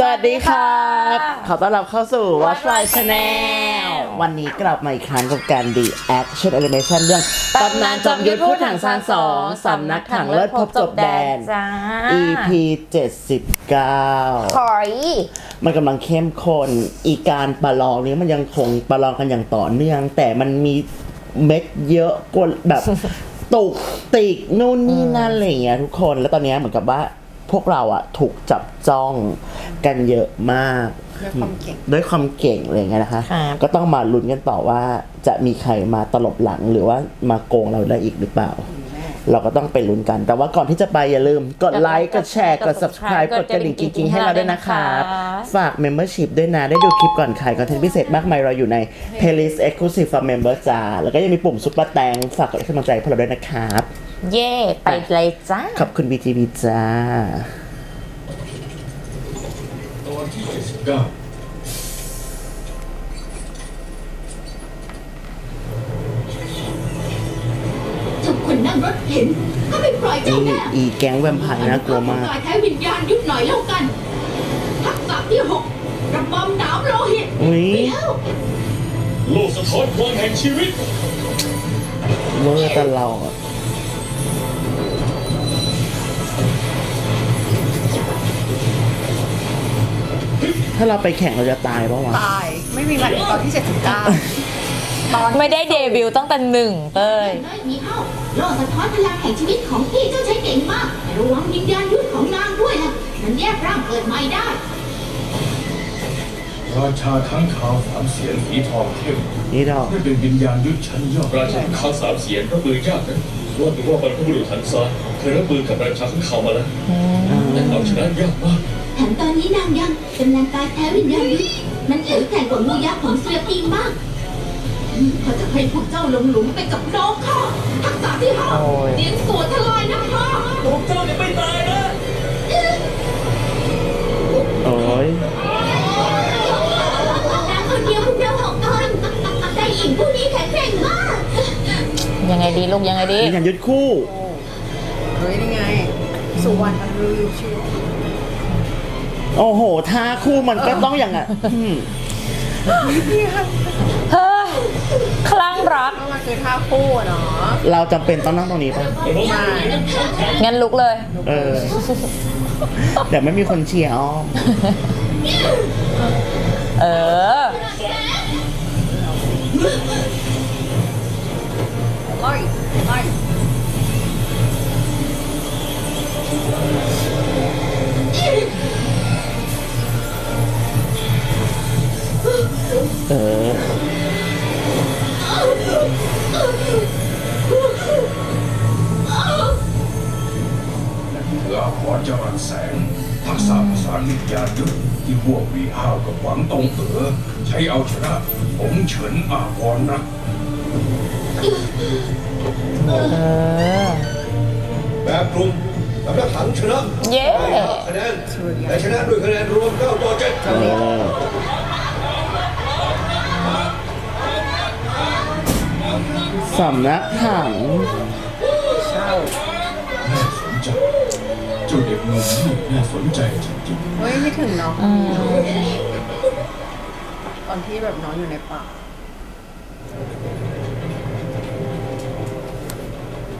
สวัสดีครับ ขอต้อนรับเข้าสู่ Watch My Channel วันนี้กลับมาอีกครั้งกับการ The Action Animation เรื่องตำนานจอมยุทธพูดถังซานสองสำนักถังเลิศพบจบแดน จ้า EP 79คอยมันกำลังเข้มข้นอีการประลองนี้มันยังคงประลองกันอย่างต่อเนื่อง แต่มันมีเม็ดเยอะกว่าแบบ ตุกติกนู่นนี่นั่นอะไรอย่างเงี้ยทุกคนแล้วตอนเนี้ยเหมือนกับว่า พวกเราอะถูกจับจ้องกันเยอะมาก ด้วยความเก่ง ด้วยความเก่งอะไรอย่างเงี้ยนะคะ ครับ ก็ต้องมาลุ้นกันต่อว่าจะมีใครมาตลบหลังหรือว่ามาโกงเราได้อีกหรือเปล่า เราก็ต้องไปลุ้นกัน แต่ว่าก่อนที่จะไปอย่าลืมกดไลค์กดแชร์กด subscribe กดกระดิ่งกิ๊งๆให้เราด้วยนะครับฝาก membership ด้วยนะ ได้ดูคลิปก่อนใครคอนเทนต์พิเศษมากมายเราอยู่ใน playlist exclusive for member จ้าแล้วก็ยังมีปุ่มซุปเปอร์แตงฝากกดให้กำลังใจพวกเราด้วยนะครับ เย่ไปเลยจ้า ขอบคุณ BTV จ้า ตอนที่79ทุกคนนั่งรถเห็นก็ไม่ปล่อยเจ้าอีแน่อีแก๊งแวมไพร์น่ากลัวมากทำลายแท้วิญญาณยุบหน่อยแล้วกัน ทักษะที่หกระบำหนามโลหิตอุ๊ยไปแล้วโลกสะท้อนพลังแห่งชีวิต เวอร์ตลอด ถ้าเราไปแข่งเราจะตายปะวะ ตายไม่มีวันตอนที่ 79 ตอนไม่ได้เดบิวต์ตั้งแต่หนึ่งเต้ยน้อยมีเข้าโลกสะท้อนพลังแห่งชีวิตของพี่เจ้าใช้เก่งมากแต่ระวังวิญญาณยุบของนางด้วยนะมันแยกร่างเกิดใหม่ได้ ราชาทั้งขาวสามเสียนสีทองเข้มนี่ดอกไม่เป็นวิญญาณยุทธชั้นยอดราชาข้างขาวสามเสียนรับมือยากนะว่าดูว่าบรรพบุรุษหันซาเคยรับมือกับราชาข้างขาวมาแล้วแต่เอาชนะยากมาก แถมตอนนี้นางยังกำลังกายแท้วิญญาณยุทธมันแข็งแกร่งกว่างูยักษ์ของเสือปีมากเขาจะให้พวกเจ้าลงหลุมไปกับน้องข้าทักษะที่ห้าโอ้ย เลี้ยงสวนทลายน้ำข้าพวกเจ้าเนี่ยไม่ตายนะโอ้ยนางคนเดียวพวกเราหกคนแต่หญิงผู้นี้แข็งแกร่งมาก ยังไงดีลูกยังไงดี มีการยึดคู่ เฮ้ยนี่ไง สุวรรณลือชื่อ โอ้โหท่าคู่มันก็ต้องอย่างอะอืมเฮ้ยคลั่งรัก ก็มันคือท่าคู่อะเนาะเราจำเป็นต้องนั่งตรงนี้ปะใช่งั้นลุกเลย เออเดี๋ยวไม่มีคนเชียร์อ้อมเออ ไล่ไล่ เออเพื่อขอจรันแสงทักษะประสานวิญญาณยุทธที่พวกวีห้าวกับหวังตงเอ๋อใช้เอาชนะผมเฉินอาวรนะเออแบบกลุ่มสำนักถังชนะเย้คะแนนและชนะด้วยคะแนนรวม9ต่อ7 เออ สำนักถังเช่าน่าสนใจเจ้าเด็กหนุ่มนี่น่าสนใจจริงเฮ้ยไม่ถึงเนาะตอนที่แบบน้องอยู่ในป่า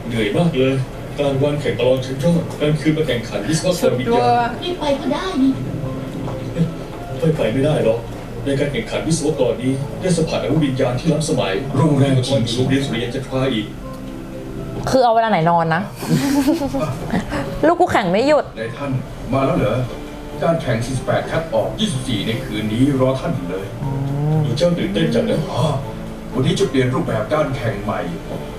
เหนื่อยมากเลยกลางวันแข่งตลอดชั้นรอดกลางคืนมาแข่งขันวิศวกสุรดวิญด้วญายณไม่ไปก็ได้นี่ไม่ไปไม่ได้หรอก ในการแข่งขันวิศวกรนี้ ได้สัมผัสอาวุธวิญญาณที่ล้ำสมัยๆโรงแรมตอนชิอยู่งโรงเรียนสุริยันจันทราอีก คือเอาเวลาไหนนอนนะ ลูกกูแข่งไม่หยุดในท่านมาแล้วเหรอ การแข่ง 48 คัดออก 24 ในคืนนี้รอท่านอยู่เลยดูเจ้าตื่นเต้นจังนะอ๋อวันนี้จะเปลี่ยนรูปแบบการแข่งใหม่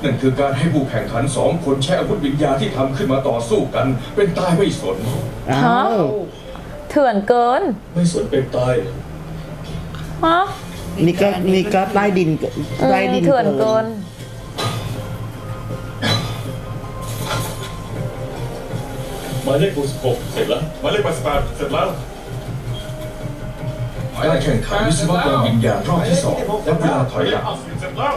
นั่นคือการให้ผู้แข่งขันสองคนใช้อาวุธวิญญาณที่ทำขึ้นมาต่อสู้กัน เป็นตายไม่สน อ้าว เถื่อนเกิน ไม่สนเป็นตาย ฮะนี่ก็นี่ก็ใต้ดินเออใต้ดินเถื่อนเกิน หมายเลข66เสร็จแล้วหมายเลข88เสร็จแล้ว การแข่งขันวิศวกรวิญญาณรอบที่สองและเวลาถอยหลังเสร็จแล้ว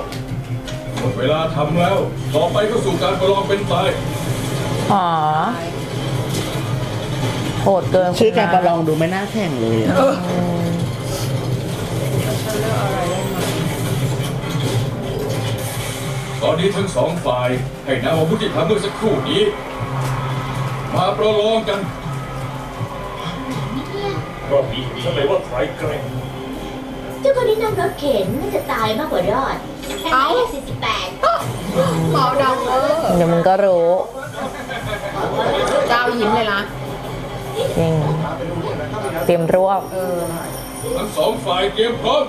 หมดเวลาทำแล้ว ต่อไปก็สู่การประลองเป็นตายอ๋อโหดเกินชื่อการประลององดูไม่น่าแข่งเลยอะ ตอนนี้ทั้งสองฝ่าย ให้นำอาวุธที่ทำเมื่อสักครู่นี้ มาประลองกัน รอบนี้ฉันเลยว่าใครเกรงเจ้าคนที่นั่งรถเข็นน่าจะตายมากกว่ารอดแค่ไหนสี่สิบแปดเมาดำเวอร์เดี๋ยวมึงก็รู้ เจ้ายิ้มเลยนะจริง เตรียมรวบเออทั้งสองฝ่ายเตรียมพร้อม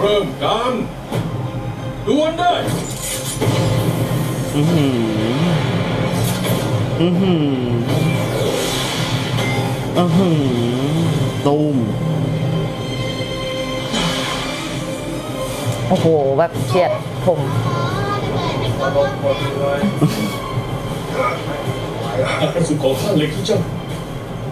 เริ่มการดวลได้ อือหืออือหืออือหือตูมโอ้โห แบบเฉียดผมอันกรสุนของข้าเล็กที่เจ้า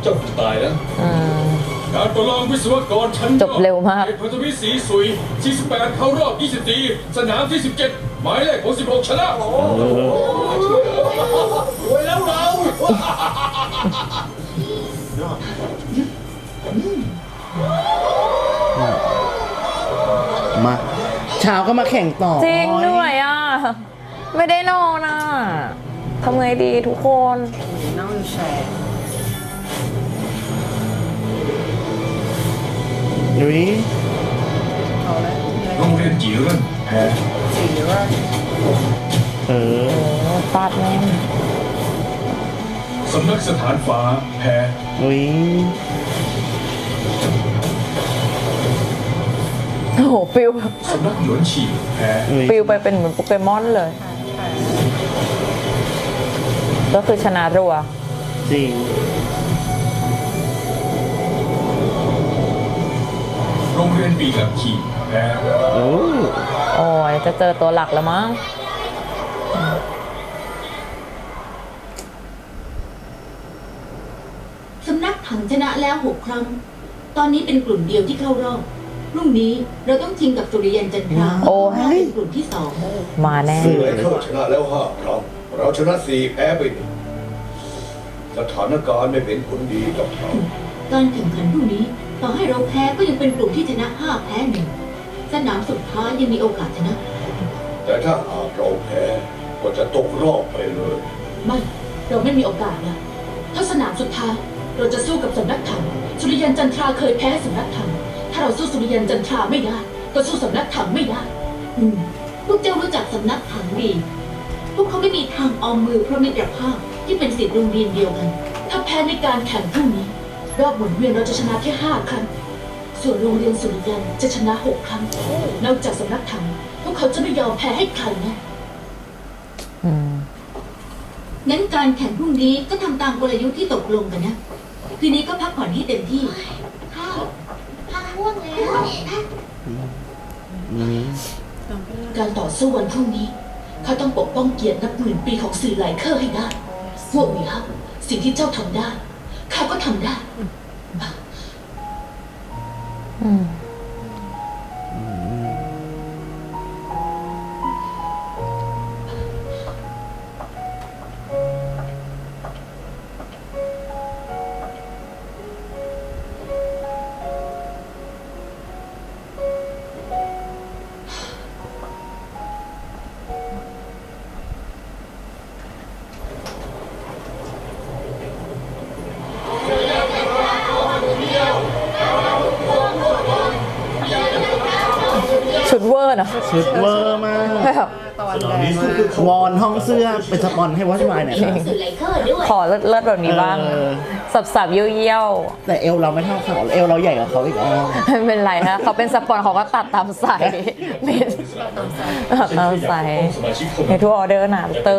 เจ้าตายแล้วอืม การประลองวิศวกรชั้นยอดจบเร็วมากเอกพันธมิตรสีสุย48เข้ารอบ 24 สนามที่ 17 หมายเลขของ16ชนะรวยแล้วเรามาเช้าก็มาแข่งต่อจริงด้วยอะ ไม่ได้นอนอะทำไงดีทุกคนนั่งวิวแชร์ นุ้ยเอาแล้วโรงเรียนจีเรินแพ้สีว่าเออโอ้ฟาดแม่งสำนักสถานฟ้าแพ้นุ้ยโอ้โหปิวสำนักหนวนฉีแพ้นุ้ยปิวไปเป็นเหมือนโปเกมอนเลย ก็คือชนะรัวจริง เรียนปีกับขี่แพ้โอ้โอ้ยจะเจอตัวหลักแล้วมั้งสำนักถังชนะแล้วหกครั้ง ตอนนี้เป็นกลุ่มเดียวที่เข้ารอบพรุ่งนี้เราต้องชิงกับสุริยันจันทราโอ้ยเราเป็นกลุ่มที่สองมาแน่สื่อไหลเข้าชนะแล้วห้าครั้งเราชนะสี่แพ้ไปหนึ่งสถานการณ์ไม่เป็นผลดีกับเราการแข่งขันพรุ่งนี้ ต่อให้เราแพ้ก็ยังเป็นกลุ่มที่ชนะห้าแพ้หนึ่งสนามสุดท้ายยังมีโอกาสชนะ แต่ถ้าหากเราแพ้ก็จะตกรอบไปเลย ไม่เราไม่มีโอกาสแล้วถ้าสนามสุดท้ายเราจะสู้กับสำนักถังสุริยันจันทราเคยแพ้สำนักถังถ้าเราสู้สุริยันจันทราไม่ได้ก็สู้สำนักถังไม่ได้อืมพวกเจ้ารู้จักสำนักถังดี พวกเขาไม่มีทางออมมือเพราะมิตรภาพที่เป็นศิษย์โรงเรียนเดียวกัน ถ้าแพ้ในการแข่งพรุ่งนี้ รอบหมุนเวียนเราจะชนะแค่ห้าครั้ง ส่วนโรงเรียนสุริยันจะชนะหกครั้ง นอกจากสำนักถังพวกเขาจะไม่ยอมแพ้ให้ใครแน่อืมงั้นการแข่งพรุ่งนี้ก็ทำตามกลยุทธ์ที่ตกลงกันนะ คืนนี้ก็พักผ่อนให้เต็มที่ข้าข้าง่วงแล้วนุ้ยการต่อสู้วันพรุ่งนี้ข้าต้องปกป้องเกียรตินับหมื่นปีของสื่อหลายเครือให้ได้พวกหมีฮับสิ่งที่เจ้าทำได้ข้า ก็ทำได้ อืม เวอร์เนอะชุดเวอร์มาก แบบตะวันแดงมากวอนห้องเสื้อเป็นสปอนให้วอชมายหน่อยค่ะสื่อหลายเครือด้วยขอเลิศเลิศแบบนี้บ้าง เออสับสับๆเยี่ยวเยี่ยวแต่เอวเราไม่เท่าเขาเอวเราใหญ่กว่าเขาอีกอ๋อๆ ไม่เป็นไรนะเขาเป็นสปอนเขาก็ตัดตามใส่เป็นตัดตามใส่สมาชิกเข้าในมาทุกออเดอร์นะเต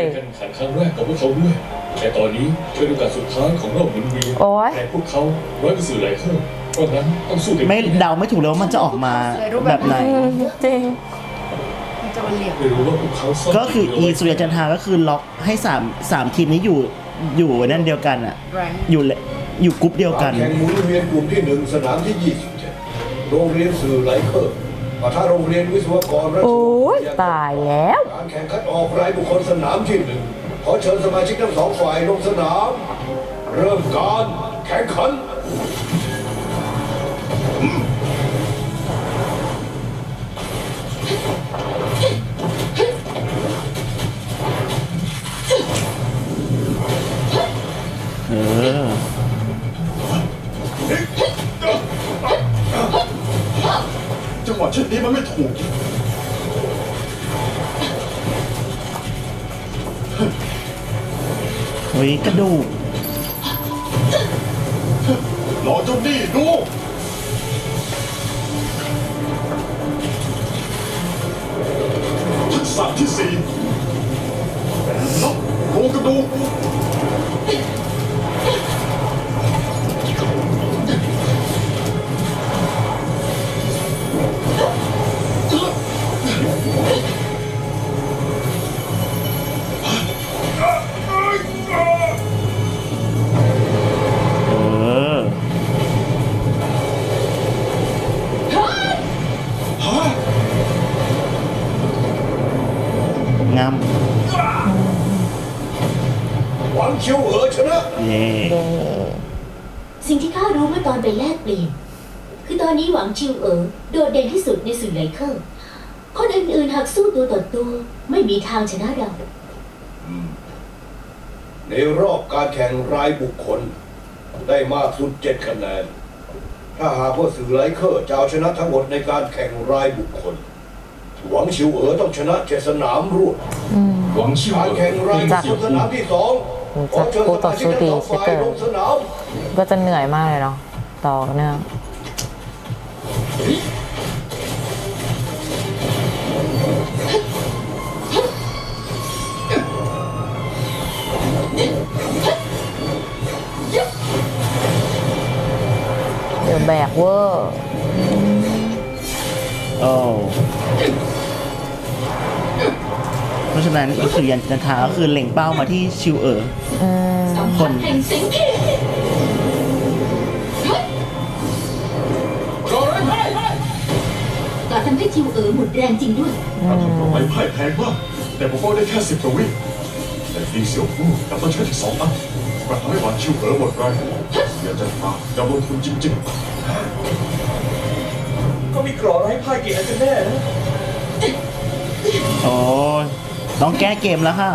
ย การแข่งขันครั้งแรกกับพวกเขาด้วยแต่ตอนนี้เป็นโอกาสสุดท้ายของรอบหมุนเวียนโอ๊ย แต่พวกเขาร้อยกระสือไหลเข้า เพราะงั้นต้องสู้เต็มไม่ที่เดาไม่ถูกเลยว่ามันจะออกมาแบบไหนอืมจริง มันจะมาเหลี่ยม ไม่รู้ว่าพวกเขาซ่นก็คืออีสุริยจันทราก็คือล็อกให้สามสามทีมนี้อยู่อยู่นั่นเดียวกันอะแรง อยู่เลอยู่กรุ๊ปเดียวกัน แข่งหมุนเวียนกลุ่มที่หนึ่งสนามที่ 27 โรงเรียนสื่อไหลเคอร์ปะทะโรงเรียนวิศวกรราชโอ้ยวิทตายแล้ว การแข่งขันออกรายบุคคลสนามที่หนึ่งขอเชิญสมาชิกทั้งสองฝ่ายลงสนาม เริ่มการแข่งขัน จังหวะเช่นนี้มันไม่ถูกเฮ้ยกระดูกรอเจ้านี่ดูทักษะที่สี่นับโครงกระดูก นะเย่สิ่งที่ข้ารู้เมื่อตอนไปแลกเปลี่ยน คือตอนนี้หวังชิวเอ๋อโดดเด่นที่สุดในสื่อไหลเคอร์คนอื่นๆหากสู้ตัวต่อตัวไม่มีทางชนะเราในรอบการแข่งรายบุคคล ได้มากสุดเจ็ดคะแนน ถ้าหากว่าสื่อไลเคอร์จะเอาชนะทั้งหมดในการแข่งรายบุคคล หวังชิวเอ๋อต้องชนะเจ็ดสนามรวดหวังชิวการเอ๋แข่งรายบุคคลสนามที่สอง ขอเชิญสมาชิกทั้งสองฝ่ายลงสนามก็จะเหนื่อยมากเลยเนาะต่อเนื่องเดี๋ยวแบกเวอร์โอ้ ราะฉะนั้นอีกคือยันจันทราก็คือเล็งเป้ามาที่ชิวเอ๋ออืมสัมผัสแห่งสิงห์รอไรไพ่การทำให้ทิวเอ๋อหมดแรงจริงด้วยการทำรอไรไพ่แพงมาก แต่ผมก็ได้แค่สิบกว่าวิแต่ฟีเสี่ยวฟู่กับต้องใช้ถึงสองอันกระทำให้หวานชิวเอ๋อหมดแรงอย่าจะมายอมลงทุนจริงก็มีกรอไร้พ่ายกี่อันกันแน่นะ โอ้ย ต้องแก้เกมแล้วค่ะ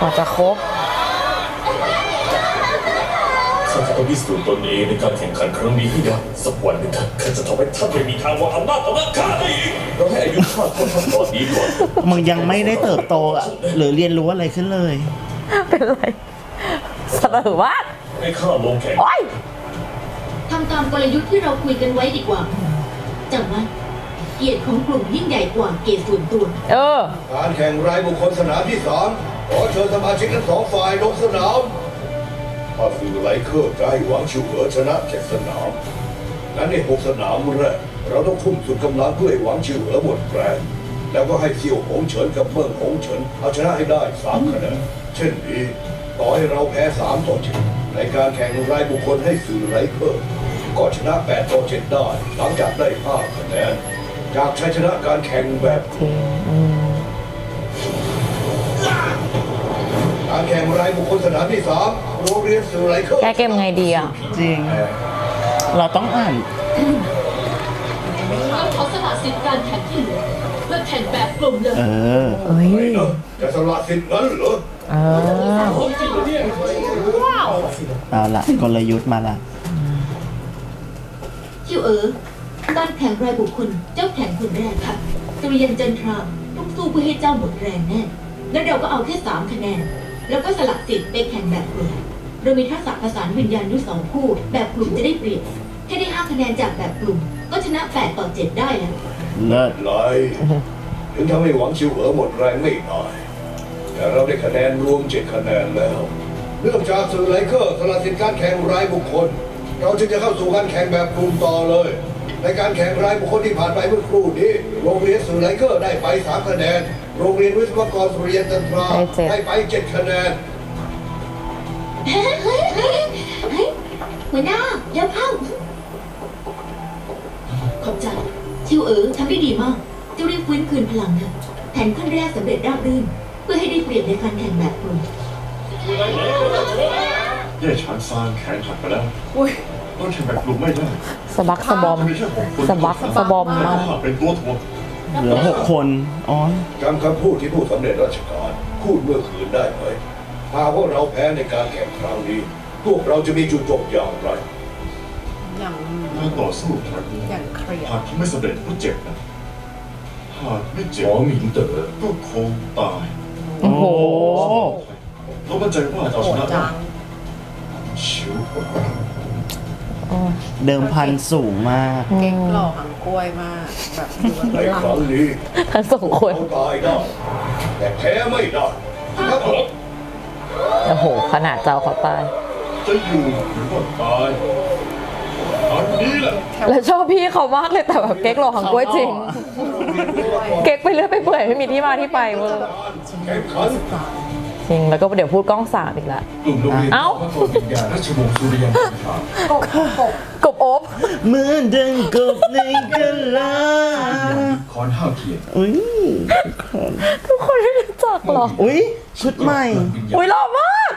กว่าจะครบ ข้าจะ ต้องพิสูจน์ตนเองในการแข่งขันครั้งนี้ให้ได้สักวันหนึ่งข้าจะทำให้ท่านไม่มีทางวางอำนาจต่อหน้าข้าได้อีกเราให้อายุข้าเท่าท่านตอนนี้ก่อนมึงยังไม่ได้เติบโตอะ หรือเรียนรู้อะไรขึ้นเลย เป็นไรสะดือว่าให้ข้าลงแข่งโอ้ยทำตามกลยุทธ์ที่เราคุยกันไว้ดีกว่าจำไว้เกียรติของกลุ่มยิ่งใหญ่กว่าเกียรติส่วนตัว เออ การแข่งรายบุคคลสนามที่สามขอเชิญสมาชิกทั้งสองฝ่ายลงสนาม ถ้าสื่อไลเคอร์จะให้หวังชิวเอ๋อชนะเจ็ดสนามงั้นในหกสนามแรกเราต้องทุ่มสุดกำลังเพื่อให้หวังชิวเอ๋อหมดแรงแล้วก็ให้เซียวหงเฉินกับเมิ่งหงเฉินเอาชนะให้ได้สามคะแนนเช่นนี้ต่อให้เราแพ้สามต่อเจ็ดในการแข่งรายบุคคลให้สื่อไลเคอร์ก็ชนะแปดต่อเจ็ดได้หลังจากได้ห้าคะแนนจากชัยชนะการแข่งแบบ การแข่งรายบุคคลสนามที่สามโรงเรียนสื่อไรเคอร์แก้เกมไงดีอะ จริง เราต้องอ่าน เราขอสละสิทธิ์การแข่งที่เหลือเพื่อแข่งแบบกลุ่มเลยเออ เอ้ยไม่นะจะสละสิทธิ์นั้นเหรอเออ เอาละกลยุทธ์มาละทิวเอ๋อการแข่งรายบุคคลเจ้าแข่งคนแรกค่ะสุริยันจันทราต้องสู้เพื่อให้เจ้าหมดแรงแน่ แล้วเราก็เอาแค่สามคะแนน แล้วก็สลักสิทธิ์ไปแข่งแบบกลุ่มเรามีทักษะประสานวิญญาณด้วยสองคู่ แบบกลุ่มจะได้เปรียบแค่ได้ห้าคะแนนจากแบบกลุ่ม ก็ชนะแปดต่อเจ็ดได้แล้วเลิศไรถึงทำให้หวังชิวเอ๋อหมดแรงไม่น้อยแต่เราได้คะแนนรวมเจ็ดคะแนนแล้ว เนื่องจากสื่อไรเคอร์สละสิทธิ์การแข่งรายบุคคล เราจึงจะเข้าสู่การแข่งแบบกลุ่มต่อเลยในในการแข่งรายบุคคลที่ผ่านไปเมื่อครู่นี้โรงเรียนสื่อไลเคอร์ได้ไปสามคะแนน โรงเรียนวิศวกรสุริยันจันทราได้เจ็ดได้ไปเจ็ดคะแนนเฮ้ยเฮ้ยเฮ้ยเฮ้ยหัวหน้าเดี๋ยวเข้าขอบใจชิวเอ๋อทำได้ดีมากเจะรีบฟื้นคืนพลังเถอะแผนขั้นแรกสำเร็จราบรื่น เพื่อให้ได้เปรียบในการแข่งแบบกลุ่มเย่ฉานซานแขนหักไปแล้วอุ้ยต้องแข่งแบบกลุ่มไม่ได้สะบักสะบอมจะมีแค่หกคนสะบักสะบอมมากเป็นตัวถ่วง เหลือหกคนอ๋อจำคำพูดที่ผู้สำเร็จราชการพูดเมื่อคืนได้ไหมหากว่าเราแพ้ในการแข่งครั้งนี้ พวกเราจะมีจุดจบอย่างไร อย่างการต่อสู้ครั้งนี้อย่างเครียดหากทำไม่สำเร็จก็เจ็บนะหากไม่เจ็บหมอหมิงเต๋อก็คงตายโอ้โหเรามั่นใจว่าจะเอาโหชดนะจังชิว เดิมพันสูงมาก เก๊กหล่อหางกล้วยมาก แบบดูในว่าครั้งนี้ทั้งสองคนเราตายได้แต่แพ้ไม่ได้ครับผมโอ้โห ขนาดเจ้าเขาตายจะอยู่หรือว่าตายอันนี้แหละแล้วชอบพี่เขามากเลยแต่แบบเก๊กหล่อหังกล้วยจริง เก๊กไปเรื่อยไปเปื่อยไม่มีที่มาที่ไปเวอร์แข่งขัน จริงแล้วก็เดี๋ยวพูดกล้องสามอีกละ กลุ่มโรงเรียนเอ้า พระโกวิญญาณราชวงศ์สุริยันจันทรา กบกบกบโอบเหมือนดังกบในกะลาคอนห้าวเทียนอุ้ยทุกคนไม่รู้จักหรออุ้ยชุดใหม่วิญญาณอุ้ยหล่อมาก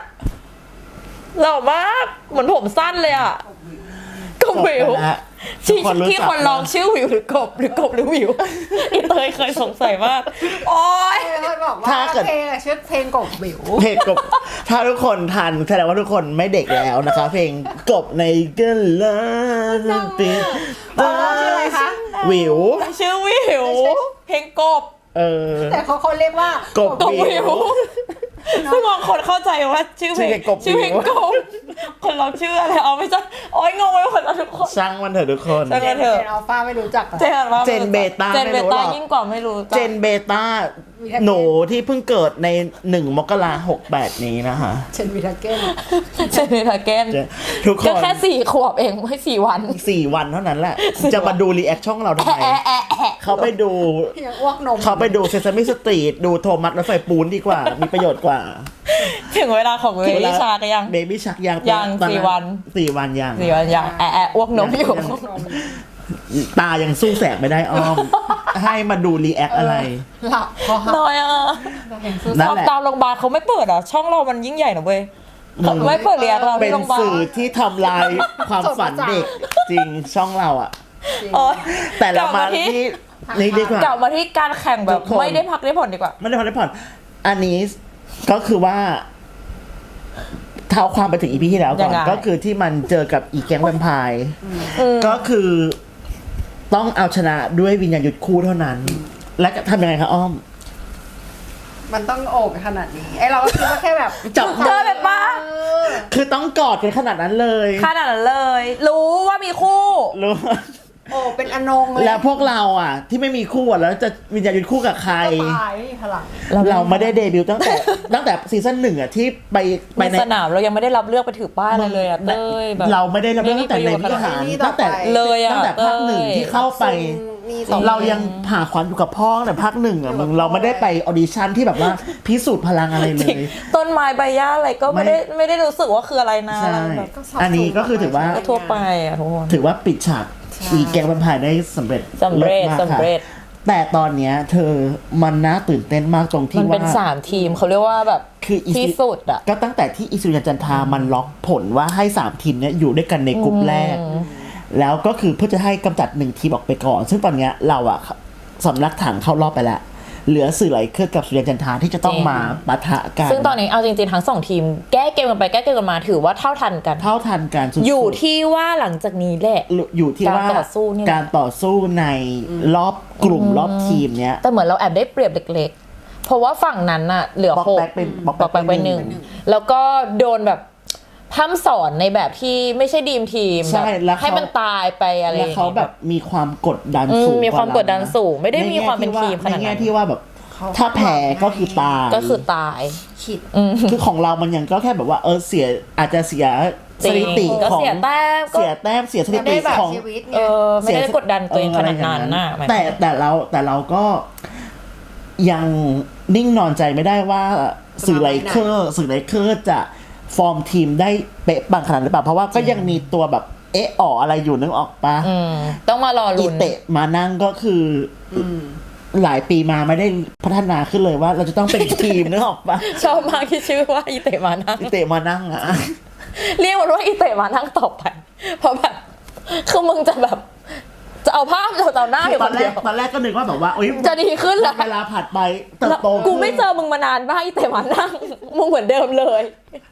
หล่อมาก เหมือนผมสั้นเลยอะกบวิว ทุกที่คนรู้ที่จักคนร้องชื่อวิวหรือกบหรือกบหรือวิวอีเตยเคยสงสัยมาก โอ๊ยเพื่อนบอกว่าเพลงอะชื่อเพลงกบบิว เพลงกบ ถ้าทุกคนทันแสดงว่าทุกคนไม่เด็กแล้วนะคะ เพลงกบในกะลาติดตาชื่ออะไรคะ วิว ชื่อวิว เพลงกบ เออ แต่เขาเขาเรียกว่ากบกบวิว ซึ่งบางคนเข้าใจว่าชื่อเพลชื่งอเพลงกบวิวชื่อเพลงกบคนเราชื่ออะไรเอาไม่ใช่โอ๊ยงงไปหมดแล้วทุกคน ช่างมันเถอะทุกคน ช่าง เจนเจนอัลฟาไม่รู้จักอะเจนว่าเจนเบต้าเจนไม่เบรู้หรต้าอก ยิ่งกว่าไม่รู้จัก เจนเบต้า มีแค่หนูที่เพิ่งเกิดในหนึ่งมกราหกแปดนี้นะคะเชนวิทาเก้นเจนเบต้าเกนเจนทุกคก็นแค่สี่ขวบเองไม่สี่วัน สี่วันเท่านั้นแหละ จะมาดูรีแอคช่องเราทำไม แอะแอะแอะเขาไปดูยังอ้วกนมเขาไปดูเซซามิสตรีทดูโทมัสรถไฟปูนดีกว่า มีประโยชน์กว่าถึงเวลาของเวลิชาก็ยัง เบบี้ชักยังยังตอสี่วัน สี่วันยัง สี่วันยังแอะแอะอ้วกนมอยู่ตายังสู้แสบไม่ได้อ้อม ให้มาดูรีแอคอะไร หลับพอหักน้อยอะเห็นสู้นั่นแหละ ตามโรงพยาบาลเขาไม่เปิดอะ ช่องเรามันยิ่งใหญ่นะเว้ยมึงไม่เปิดเรียกเราเป็ที่นโรงพยาบาลสื่อที่ทำลายความฝันเด็กจริงช่องเราอะโอ๊ยแต่เรามากลับมาที่ที่นี่ดีกว่า กลับมาที่การแข่งแบบทุกคน ไม่ได้พักได้ผ่อนดีกว่า ไม่ได้ผ่อนได้ผ่อนอันนี้ก็คือว่าเท้าความไปถึงอีพีที่แล้วก่อนยังไง ก็คือที่มันเจอกับอีแก๊งแวมไพร์ก็คือ ต้องเอาชนะด้วยวิญญาณยุดคู่เท่านั้น และทำยังไงคะอ้อม มันต้องโอบขนาดนี้ไอเราก็คิดว่าแค่แบบจับ เจอแบบป้าเออ คือต้องกอดกันขนาดนั้นเลยขนาดนั้นเลย รู้ว่ามีคู่ รู้ โอบเป็นอนงเลยแล้วพวกเราอะ ที่ไม่มีคู่อะแล้วจะวิญญาณยุดคู่กับใครตายไม่มีพลัง เราไม่ได้เดบิวต์ตั้งแต่ ตั้งแต่ซีซั่นหนึ่งอะที่ไปไปในในสนามเรายังไม่ได้รับเลือกไปถือป้ายอะไรเลยอะเต้ยแบบ เราไม่ได้รับเรื่องตั้งแต่ในไม่มีประโยชน์วิหารขนาดนี้ตั้งแต่ต่อไปเลยอะตั้งแต่ภาคหนึ่งเต้ย ที่เข้าไป มีสองเรายังผ่าขวัญอยู่กับพ่อตั้งแต่ภาคหนึ่งอะมึงเราไม่ได้ไปออดิชั่นที่แบบว่าพิสูจน์พลังอะไรเลจริงยต้นไม้ใบหญ้าอะไรก็ไม่ได้ไม่ได้รู้สึกว่าคืออะไรนะใช่แบบอันนี้ก็คือถือว่าก็ทั่วไปอะทุกคนถือว่าปิดฉากอีแกงแวมไพร์ได้สำเร็จสำเร็จลิศมากสำเร็จค่ะแต่ตอนเนี้ยเธอมันน่าตื่นเต้นมากตรงที่มันว่าเป็นสามทีมเขาเรียกว่าแบบคืออีที่สุดอะก็ตั้งแต่ที่อิสุริยันจันทรามันล็อกผลว่าให้สามทีมเนี้ยอยู่ด้วยกันในกลุ่มแรก แล้วก็คือเพื่อจะให้กำจัดหนึ่งทีมออกไปก่อน ซึ่งตอนเนี้ยเราอะสำลักถังเข้ารอบไปแล้ว เหลือสื่อไหลเครือกับสุริยันจันทราที่จะต้องจริงมาปะทะกัน ซึ่งตอนนี้เอาจริงๆทั้งสองทีม แก้เกมกันไปแก้เกมกันมาถือว่าเท่าทันกัน เท่าทันกันสุดๆอยู่ที่ว่าหลังจากนี้แหละ อยู่ที่ว่าการต่อสู้นี่แหละการต่อสู้ในรอบกลุ่มรอบทีมเนี้ยแต่เหมือนเราแอบได้เปรียบเล็กๆ เพราะว่าฝั่งนั้นน่ะเหลือบอกหกแบ็คเป็นบอกบอกแบ็แบ็คคไปไปหหนึ่นึ่งงแล้วก็โดนแบบ พร่ำสอนในแบบที่ไม่ใช่ดีมทีมใช่แบบแล้วเขา ให้มันตายไปอะไรอแล้วย่างเขางี้แบบมีความกดดันอืมสูงมีความว่เรกดดันสูง ไม่ได้ในมีแง่ความเป็นทีมขนาดนั้นในแง่ที่ว่าแบบ ถ้าแพ้ก็คือตาย ก็คือตายขิดอืมคือของเรามันยังก็แค่แบบว่าเออเสียอาจจะเสียจสริถิงติก็ของเสียแต้มก็เสียแต้มเสียสถิไม่ติได้แบบ ของชีวิตไง เออไม่ได้กดดันตัวเองขนาดนั้นน่ะหมายความแต่แต่เราแต่เราก็ยังนิ่งนอนใจไม่ได้ว่าสื่อไลเคอร์สื่อไลเคอร์จะ ฟอร์มทีมได้เป๊ะปังขนาดนั้นหรือเปล่า เพราะว่าก็ยังมีตัวแบบเอะอ๋ออะไรอยู่นึกออกปะอืมต้องมารออีลุ้น เตะมานั่งก็คืออหลายปีมาไม่ได้พัฒนาขึ้นเลยว่า เราจะต้องเป็นทีมนึกออกปะชอบมากที่ชื่อว่าอีเตะมานั่ง อีเตะมานั่งอะเรียกมันว่าอีเตะมานั่งต่อไป เพราะแบบคือมึงจะแบบ จะเอาภาพเราต่อหน้าอยู่ตคอนนแรเดีกยวตอนแรกก็นึกว่าแบบว่าโอ๊ยจะดีขึ้นเหรอเวลาผ่านไปเติบโตกูไม่เจอมึงมานานบ้างอีเตะมานั่งมึงเหมือนเดิมเลย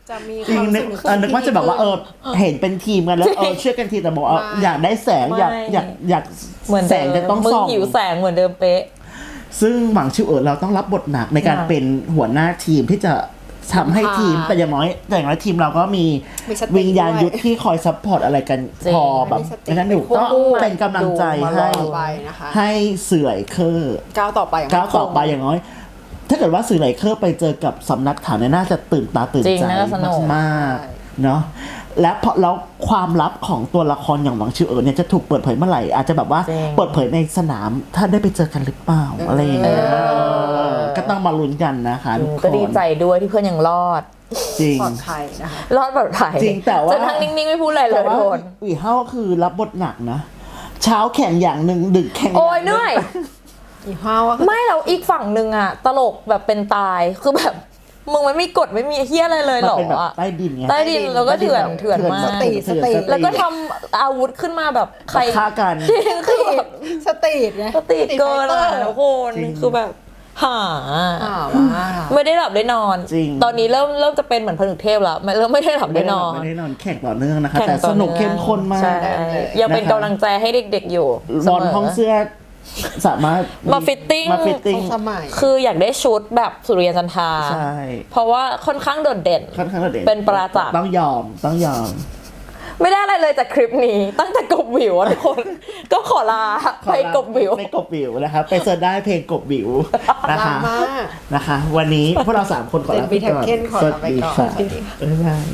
จะมีจริงนึกเออนึกว่าจะแบบว่าเออเห็นเป็นทีมกันแล้วเออเชื่อกันทีแต่บอกว่าอยากได้แสงอยากไม่ อยากอยากเหมือนแสเดิงมจะต้องมึงส่อง หิวแสงเหมือนเดิมเป๊ะ ซึ่งหวังชิวเอ๋อเราต้องรับบทหนักในการค่ะ เป็นหัวหน้าทีมที่จะ ทำให้ทีมแต่อย่างน้อยแต่อย่างน้อยทีมเราก็มีมีสติวิญญาณด้วยยุทธที่คอยซัพพอร์ตอะไรกันจริง พอแบบมีสติดังนั้นหนูก็ควบคู่เป็นกำลังใจดูมาให้รอไปนะคะ ให้เสื่อยเคอร์ ก้าวต่อไปของก้าวต่อไปอย่างน้อย ถ้าเกิดว่าสื่อไหลเคอร์ไปเจอกับสำนักข่าวเนี่ยน่าจะตื่นตาตื่นจริงใจน่าจะสนุก มากๆ เนาะและพอแล้วความลับของตัวละครอย่างหวังชิวเอ๋อเนี่ยจะถูกเปิดเผยเมื่อไหร่ อาจจะแบบว่าจริง เปิดเผยในสนามถ้าได้ไปเจอกันหรือเปล่าอะไรอย่างเงี้ยเออก็ต้องมาลุ้นกันนะคะทุกคนก็ดีใจด้วยที่เพื่อนยังรอด จริง ปลอดภัยนะคะ รอดแบบไทยจริงแต่ว่า จะนั่งนิ่งๆ ไม่พูดอะไรเลแต่ยว่าโทนอีเฮาคือรับบทหนักนะ เช้าแข่งอย่างหนึ่งดึกแข่งโอ้ยางเหนื่อย อีห้าวอะไม่แล้วอีกฝั่งหนึ่งอะตลกแบบเป็นตายคือแบบ มึงมันไม่กดไม่มีเฮี้ยอะไรเลยมันเหรอเป็นแบบอะใต้ดินไงใต้ดินแล้วก็เถื่อนเถื่อนมาก สติสติ แล้วก็ทำอาวุธขึ้นมาแบบใครฆ่ากัน จริงคือแบบสตรีทไง สติเกินไฟอะเตอร์ทุกคนจริง คือแบบหา อ่าว่าไม่ได้หลับได้นอน จริง ตอนนี้เริ่มเริ่มจะเป็นเหมือนผนึกเทพแล้วไม่เริ่มไม่ได้หลับได้นอนไม่ได้นอนแข่งต่อเนื่องนะคะแข่งแต่สนุกต่อเข้มข้นมาก ใช่ยังเป็นกำลังใจให้เด็กๆอยู่บอลเสมห้องเสื้อ สามารถมาฟิตติ้ง มาฟิตติ้ง สมัย คืออยากได้ชุดแบบสุริยันจันทราใช่ เพราะว่าค่อนข้างโดดเด่น ค่อนข้างโดดเด่นเป็นประจักษ์ต้องยอมต้องยอม ไม่ได้อะไรเลยจากคลิปนี้ตั้งแต่กบวิวอะทุกคน ก็ขอลาไปกบวิวไปกบวิวนะครับไปเสิร์ชได้เพลงกบวิวนะดราคะม่านะคะ วันนี้พวกเราสามคนขอลาไปก่อนเจนบีแท็กเก้นขอลาไปก่อนสวัสดีค่ะบ๊ายบาย